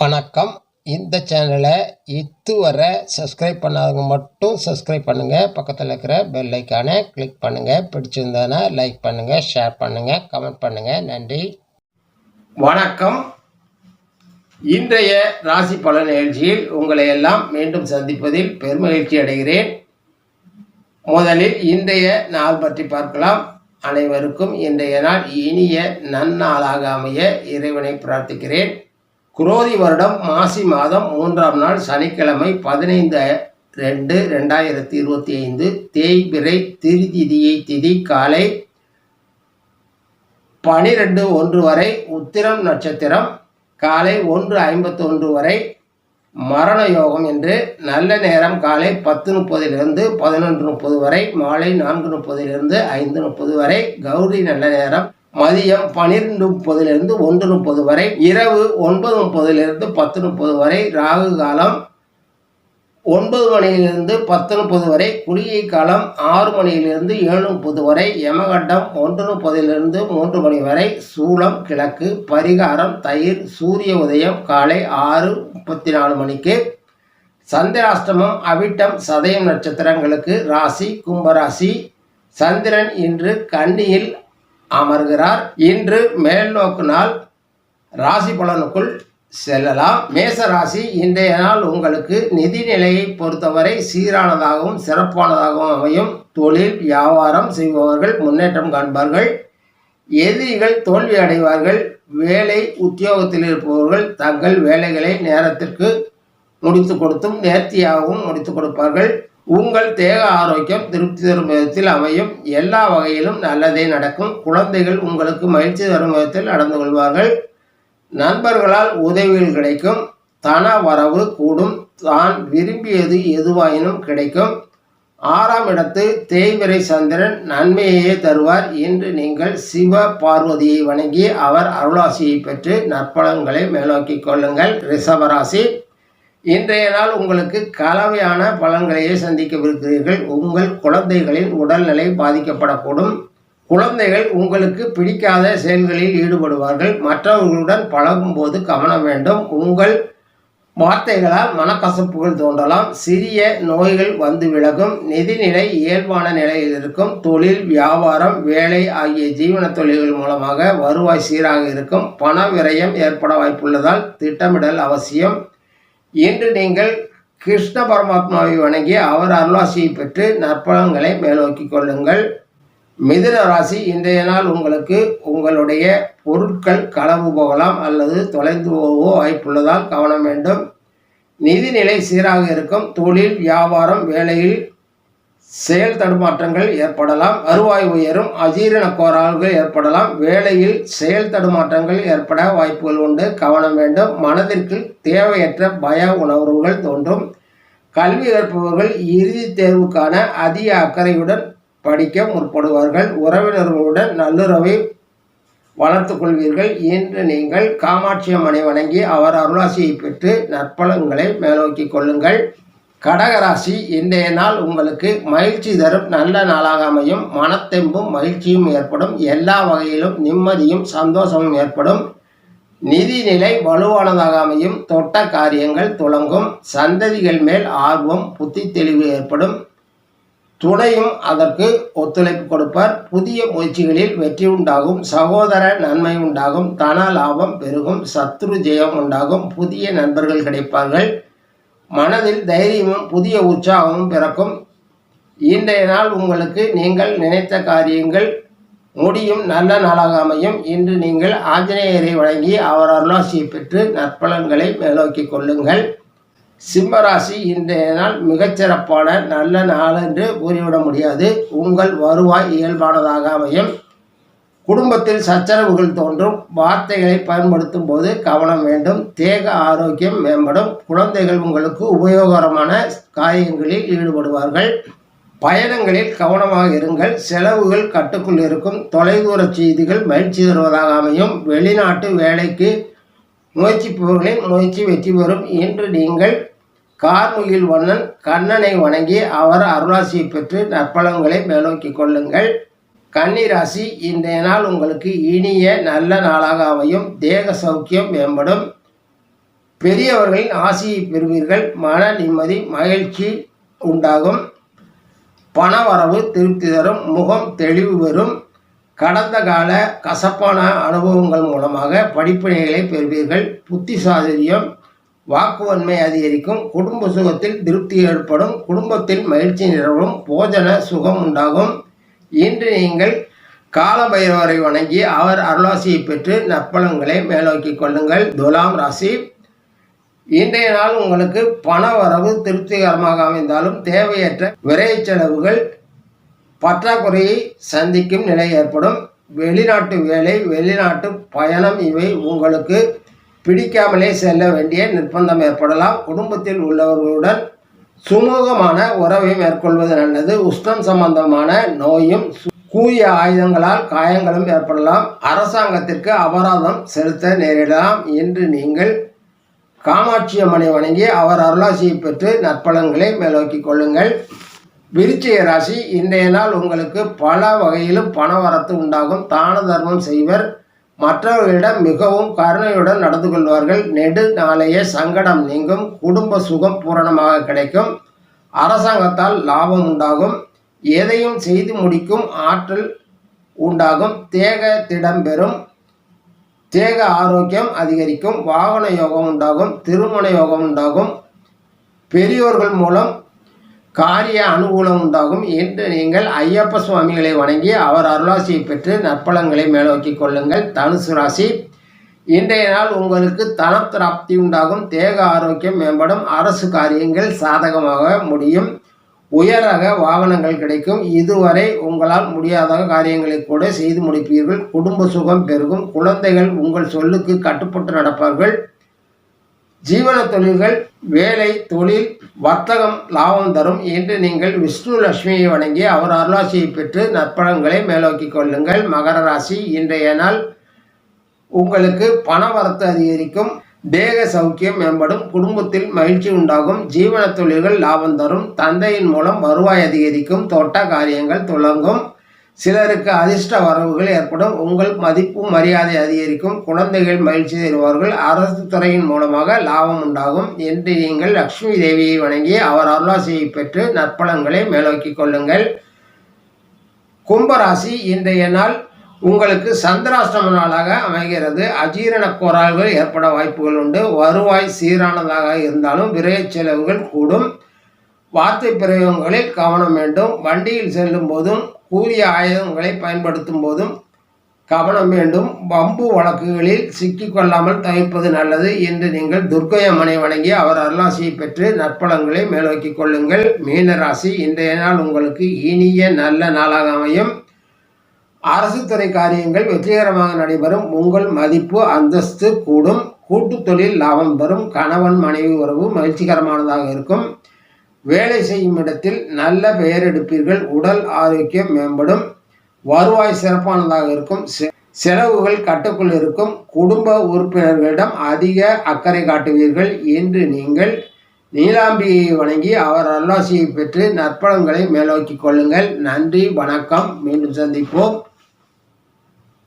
வணக்கம். இந்த சேனலை இதுவரை சப்ஸ்கிரைப் பண்ணாதவங்க மட்டும் சப்ஸ்கிரைப் பண்ணுங்கள் பக்கத்தில் இருக்கிற பெல் ஐக்கானை கிளிக் பண்ணுங்கள் பிடிச்சிருந்ததுன்னா லைக் பண்ணுங்கள் ஷேர் பண்ணுங்கள் கமெண்ட் பண்ணுங்கள் நன்றி. வணக்கம். இன்றைய ராசி பலன் நிகழ்ச்சியில் உங்களை எல்லாம் மீண்டும் சந்திப்பதில் பெருமகிழ்ச்சி அடைகிறேன். முதலில் இன்றைய நாள் பற்றி பார்க்கலாம். அனைவருக்கும் இன்றைய நாள் இனிய நன்னாளாக அமைய இறைவனை பிரார்த்திக்கிறேன். குரோதி வருடம் மாசி மாதம் மூன்றாம் நாள் சனிக்கிழமை பதினைந்து ரெண்டு ரெண்டாயிரத்தி இருபத்தி ஐந்து தேய்பிரை திருதிதியை திதி காலை பனிரெண்டு ஒன்று வரை உத்திரம் நட்சத்திரம் காலை ஒன்று ஐம்பத்தொன்று வரை மரண யோகம் என்று நல்ல நேரம் காலை பத்து முப்பதிலிருந்து பதினொன்று முப்பது வரை மாலை நான்கு முப்பதிலிருந்து ஐந்து முப்பது வரை கௌரி நல்ல நேரம் மதியம் பன்னிரெண்டு முப்பதிலிருந்து ஒன்று முப்பது வரை இரவு ஒன்பது முப்பதிலிருந்து பத்து முப்பது வரை ராகு காலம் ஒன்பது மணியிலிருந்து பத்து முப்பது வரை குளிகை காலம் ஆறு மணியிலிருந்து ஏழு முப்பது வரை யமகண்டம் ஒன்று முப்பதிலிருந்து மூன்று மணி வரை சூளம் கிழக்கு பரிகாரம் தயிர் சூரிய உதயம் காலை ஆறு முப்பத்தி நாலு மணிக்கு சந்திராஷ்டமம் அவிட்டம் சதயம் நட்சத்திரங்களுக்கு ராசி கும்பராசி சந்திரன் இன்று கன்னியில் அமர்கிறார். இன்று மேல்நோக்கு நாள் ராசி பலனுக்குள் செல்லலாம். மேச ராசி இன்றைய நாள் உங்களுக்கு நிதி நிலையை பொறுத்தவரை சீரானதாகவும் சிறப்பானதாகவும் அமையும். தொழில் வியாபாரம் செய்பவர்கள் முன்னேற்றம் காண்பார்கள். எதிரிகள் தோல்வி அடைவார்கள். வேலை உத்தியோகத்தில் இருப்பவர்கள் தங்கள் வேலைகளை நேரத்திற்கு முடித்து கொடுத்தும் நேர்த்தியாகவும் முடித்து கொடுப்பார்கள். உங்கள் தேக ஆரோக்கியம் திருப்தி தரும் விதத்தில் அமையும். எல்லா வகையிலும் நல்லதே நடக்கும். குழந்தைகள் உங்களுக்கு மகிழ்ச்சி தரும் விதத்தில் நடந்து கொள்வார்கள். நண்பர்களால் உதவிகள் கிடைக்கும். தன வரவு கூடும். தான் விரும்பியது எதுவாயினும் கிடைக்கும். ஆறாம் இடத்து தேய்பிரை சந்திரன் நன்மையையே தருவார் இன்று நீங்கள் சிவ பார்வதியை வணங்கி அவர் அருளாசியை பெற்று நற்பலன்களை மேலோக்கிக் கொள்ளுங்கள். ரிஷபராசி. இன்றைய நாள் உங்களுக்கு கலவையான பலன்களையே சந்திக்கவிருக்கிறீர்கள். உங்கள் குழந்தைகளின் உடல்நிலை பாதிக்கப்படக்கூடும். குழந்தைகள் உங்களுக்கு பிடிக்காத செயல்களில் ஈடுபடுவார்கள். மற்றவர்களுடன் பழகும்போது கவனம் வேண்டும். உங்கள் வார்த்தைகளால் மனக்கசப்புகள் தோன்றலாம். சிறிய நோய்கள் வந்து விலகும். நிதிநிலை இயல்பான நிலையில் இருக்கும். தொழில் வியாபாரம் வேலை ஆகிய ஜீவன தொழில்கள் மூலமாக வருவாய் சீராக இருக்கும். பண விரயம் ஏற்பட வாய்ப்புள்ளதால் திட்டமிடல் அவசியம். இன்று நீங்கள் கிருஷ்ண பரமாத்மாவை வணங்கி அவர் அருளாசியை பெற்று நற்பலன்களை மேலோக்கிக் கொள்ளுங்கள். மிதுன ராசி இன்றைய நாள் உங்களுக்கு உங்களுடைய பொருட்கள் களவு போகலாம் அல்லது தொலைந்து போகவோ வாய்ப்புள்ளதால் கவனம் வேண்டும். நிதிநிலை சீராக இருக்கும். தொழில் வியாபாரம் வேலையில் செயல் தடுமாற்றங்கள் ஏற்படலாம் வருவாய் உயரும் அஜீரண கோளாறுகள் ஏற்படலாம் வேலையில் செயல் தடுமாற்றங்கள் ஏற்பட வாய்ப்புகள் உண்டு கவனம் வேண்டும் மனதிற்கு தேவையற்ற பய உணர்வுகள் தோன்றும். கல்வி கற்பவர்கள் இறுதித் தேர்வுக்கான அதிக அக்கறையுடன் படிக்க முற்படுவார்கள் உறவினர்களுடன் நல்லுறவை வளர்த்து கொள்வீர்கள் இன்று நீங்கள் காமாட்சி அம்மனை வணங்கி அவர் அருளாசியை பெற்று நற்பலன்களை மேலோக்கிக் கொள்ளுங்கள். கடகராசி இன்றைய நாள் உங்களுக்கு மகிழ்ச்சி தரும். நல்ல நாளாக அமையும். மனத்தெம்பும் மகிழ்ச்சியும் ஏற்படும். எல்லா வகையிலும் நிம்மதியும் சந்தோஷமும் ஏற்படும். நிதிநிலை வலுவானதாக அமையும். தொட்ட காரியங்கள் துளங்கும். சந்ததிகள் மேல் ஆர்வம் புத்தி தெளிவு ஏற்படும். துணையும் அதற்கு ஒத்துழைப்பு கொடுப்பார். புதிய முயற்சிகளில் வெற்றி உண்டாகும். சகோதர நன்மை உண்டாகும். தன லாபம் பெருகும். சத்ரு ஜெயம் உண்டாகும். புதிய நண்பர்கள் கிடைப்பார்கள். மனதில் தைரியமும் புதிய உற்சாகமும் பிறக்கும். இன்றைய நாள் உங்களுக்கு நீங்கள் நினைத்த காரியங்கள் முடியும் நல்ல நாளாக அமையும். இன்று நீங்கள் ஆஞ்சநேயரை வழங்கி அவர் அருளாசியை பெற்று நற்பலன்களை மேலோக்கிக் கொள்ளுங்கள். சிம்மராசி இன்றைய நாள் மிகச்சிறப்பான நல்ல நாள் என்று கூறிவிட முடியாது. உங்கள் வருவாய் இயல்பானதாக அமையும். குடும்பத்தில் சச்சரவுகள் தோன்றும் வார்த்தைகளை பயன்படுத்தும் போது கவனம் வேண்டும் தேக ஆரோக்கியம் மேம்படும். குழந்தைகள் உங்களுக்கு உபயோகரமான காரியங்களில் ஈடுபடுவார்கள். பயணங்களில் கவனமாக இருங்கள். செலவுகள் கட்டுக்குள் இருக்கும். தொலைதூர செய்திகள் மகிழ்ச்சி தருவதாக அமையும். வெளிநாட்டு வேலைக்கு முயற்சிப்பவர்களின் முயற்சி வெற்றி பெறும் இன்று நீங்கள் கார்முகில் வண்ணன் கண்ணனை வணங்கி அவர் அருளாசியை பெற்று நற்பலன்களை மேலோக்கிக் கொள்ளுங்கள். கன்னிராசி இன்றைய நாள் உங்களுக்கு இனிய நல்ல நாளாக அமையும். தேக சௌக்கியம் மேம்படும். பெரியவர்களின் ஆசியை பெறுவீர்கள். மன நிம்மதி மகிழ்ச்சி உண்டாகும். பணவரவு திருப்தி தரும். முகம் தெளிவு பெறும். கடந்த கால கசப்பான அனுபவங்கள் மூலமாக படிப்பினைகளை பெறுவீர்கள். புத்தி சாதுரியம் வாக்குவன்மை அதிகரிக்கும். குடும்ப சுகத்தில் திருப்தி ஏற்படும். குடும்பத்தில் மகிழ்ச்சி நிலவும். போஜன சுகம் உண்டாகும். இன்று நீங்கள் காலபைரவரை வணங்கி அவர் அருளாசியை பெற்று நற்பலன்களை மேலோக்கி கொள்ளுங்கள். துலாம் ராசி. இன்றைய நாள் உங்களுக்கு பண வரவு திருப்திகரமாக அமைந்தாலும் தேவையற்ற விரைய செலவுகள் பற்றாக்குறையை சந்திக்கும் நிலை ஏற்படும். வெளிநாட்டு வேலை வெளிநாட்டு பயணம் இவை உங்களுக்கு பிடிக்காமலே செல்ல வேண்டிய நிர்பந்தம் ஏற்படலாம். குடும்பத்தில் உள்ளவர்களுடன் சுமூகமான உறவை மேற்கொள்வது நல்லது. உஷ்ணம் சம்பந்தமான நோயும் கூய ஆயுதங்களால் காயங்களும் ஏற்படலாம். அரசாங்கத்திற்கு அபராதம் செலுத்த நேரிடலாம் என்று நீங்கள் காமாட்சி அம்மனை வணங்கி அவர் அருளாசியை பெற்று நற்பலன்களை மேலோக்கிக் கொள்ளுங்கள். விருச்சிக ராசி இன்றைய நாள் உங்களுக்கு பல வகையிலும் பண வரத்து உண்டாகும். தான தர்மம் செய்வர். மற்றவர்களிடம் மிகவும் கருணையுடன் நடந்து கொள்வார்கள். நெடு நாளைய சங்கடம் நீங்கும் குடும்ப சுகம் பூரணமாக கிடைக்கும். அரசாங்கத்தால் லாபம் உண்டாகும். எதையும் செய்து முடிக்கும் ஆற்றல் உண்டாகும். தேக திடம் பெறும். தேக ஆரோக்கியம் அதிகரிக்கும். வாகன யோகம் உண்டாகும். திருமண யோகம் உண்டாகும். பெரியோர்கள் மூலம் காரிய அனுகூலம் உண்டாகும். என்று நீங்கள் ஐயப்ப சுவாமிகளை வணங்கி அவர் அருளாசியை பெற்று நற்பலங்களை மேலோக்கிக் கொள்ளுங்கள். தனுசு ராசி. இன்றைய நாள் உங்களுக்கு தனப்பிராப்தி உண்டாகும். தேக ஆரோக்கியம் மேம்படும். அரசு காரியங்கள் சாதகமாக முடியும். உயர் ரக வாகனங்கள் கிடைக்கும். இதுவரை உங்களால் முடியாத காரியங்களை கூட செய்து முடிப்பீர்கள். குடும்ப சுகம் பெருகும். குழந்தைகள் உங்கள் சொல்லுக்கு கட்டுப்பட்டு நடப்பார்கள். ஜீவன தொழில்கள் வேலை தொழில் வர்த்தகம் லாபம் தரும் என்று நீங்கள் விஷ்ணு லட்சுமியை வணங்கி அவர் அருளாசியை பெற்று நற்பலன்களை மேலோக்கிக் கொள்ளுங்கள். மகர ராசி இன்றைய நாள் உங்களுக்கு பண வரத்து அதிகரிக்கும் தேக சௌக்கியம் மேம்படும் குடும்பத்தில் மகிழ்ச்சி உண்டாகும் ஜீவன தொழில்கள் லாபம் தரும் தந்தையின் மூலம் வருவாய் அதிகரிக்கும் தோட்ட காரியங்கள் துளங்கும். சிலருக்கு அதிர்ஷ்ட வரவுகள் ஏற்படும். உங்கள் மதிப்பு மரியாதை அதிகரிக்கும். குழந்தைகள் மகிழ்ச்சி தருவார்கள். அரசு துறையின் மூலமாக லாபம் உண்டாகும் என்று நீங்கள் லக்ஷ்மி தேவியை வணங்கி அவர் அருளாசியை பெற்று நற்பலன்களை மேலோக்கிக் கொள்ளுங்கள். கும்பராசி இன்றைய நாள் உங்களுக்கு சந்திராஷ்டம நாளாக அமைகிறது. அஜீரண கோரால்கள் ஏற்பட வாய்ப்புகள் உண்டு. வருவாய் சீரானதாக இருந்தாலும் விரைய செலவுகள் கூடும். வார்த்தை பிரயோகங்களில் கவனம் வேண்டும். வண்டியில் செல்லும் போதும் கூறிய ஆயுதங்களை பயன்படுத்தும் போதும் கவனம் வேண்டும். வம்பு வழக்குகளில் சிக்கிக்கொள்ளாமல் தவிர்ப்பது நல்லது என்று நீங்கள் துர்க்கை அம்மனை வணங்கி அவர் அருளாசியை பெற்று நற்பலங்களை மேலோக்கிக் கொள்ளுங்கள். மீனராசி இன்றைய நாள் உங்களுக்கு இனிய நல்ல நாளாக அமையும். அரசு துறை காரியங்கள் வெற்றிகரமாக நடைபெறும். உங்கள் மதிப்பு அந்தஸ்து கூடும். கூட்டு தொழில் லாபம் தரும் கணவன் மனைவி உறவு மகிழ்ச்சிகரமானதாக இருக்கும். வேலை செய்யும் இடத்தில் நல்ல பெயர் எடுப்பீர்கள் உடல் ஆரோக்கியம் மேம்படும். வருவாய் சிறப்பானதாக இருக்கும். செலவுகள் கட்டுக்குள் இருக்கும். குடும்ப உறுப்பினர்களிடம் அதிக அக்கறை காட்டுவீர்கள் என்று நீங்கள் நீலாம்பியை வணங்கி அவர் அல்லாசியை பெற்று நற்பலன்களை மேலோக்கிக் கொள்ளுங்கள். நன்றி வணக்கம். மீண்டும் சந்திப்போம்.